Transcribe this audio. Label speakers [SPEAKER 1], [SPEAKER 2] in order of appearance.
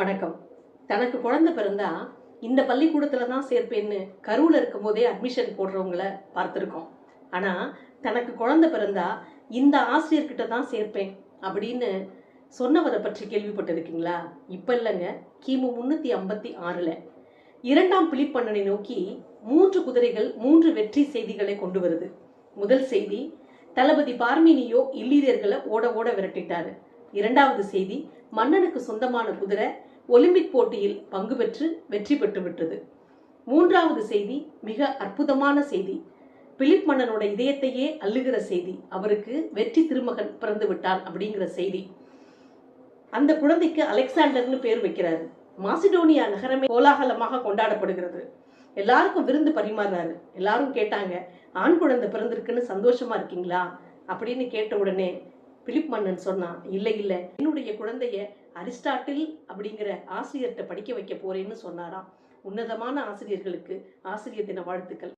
[SPEAKER 1] வணக்கம். தனக்கு குழந்தை பிறந்தா இந்த பள்ளிக்கூடத்துல தான் சேர்ப்பேன்னு கருவில் இருக்கும் போதே அட்மிஷன் போடுறவங்கள பார்த்துருக்கோம். ஆனா தனக்கு குழந்தை பிறந்தா இந்த ஆசிரியர்கிட்ட தான் சேர்ப்பேன் அப்படின்னு சொன்னவரை பற்றி கேள்விப்பட்டிருக்கீங்களா? இப்ப இல்லைங்க கிமு முன்னூத்தி ஐம்பத்தி ஆறுல. இரண்டாம் பிலிப்பண்ணனை நோக்கி மூன்று குதிரைகள் மூன்று வெற்றி செய்திகளை கொண்டு வருது. முதல் செய்தி தளபதி பார்மினியோ இல்லீரியர்களை ஓட ஓட விரட்டிட்டாரு. இரண்டாவது செய்தி மன்னனுக்கு சொந்தமான குதிரை ஒலிம்பிக் போட்டியில் பங்கு பெற்று வெற்றி பெற்று விட்டது. மூன்றாவது செய்தி மிக அற்புதமான செய்தி. பிலிப் மன்னனோட இதயத்தையே அள்ளுகிற செய்தி. அவருக்கு வெற்றி திருமகன் பிறந்து விட்டார் அப்படிங்கிற செய்தி. அந்த குழந்தைக்கு அலெக்சாண்டர்னு பேர் வைக்கிறாரு. மாசிடோனியா நகரமே கோலாகலமாக கொண்டாடப்படுகிறது. எல்லாருக்கும் விருந்து பரிமாறினாரு எல்லாரும் கேட்டாங்க ஆண் குழந்தை பிறந்திருக்குன்னு சந்தோஷமா இருக்கீங்களா? அப்படின்னு கேட்ட உடனே பிலிப் மன்னன் சொன்னான் இல்லை இல்லை என்னுடைய குழந்தைய அரிஸ்டாட்டில் அப்படிங்கிற ஆசிரியர்கிட்ட படிக்க வைக்க போறேன்னு சொன்னாராம். உன்னதமான ஆசிரியர்களுக்கு ஆசிரியர் தின வாழ்த்துக்கள்.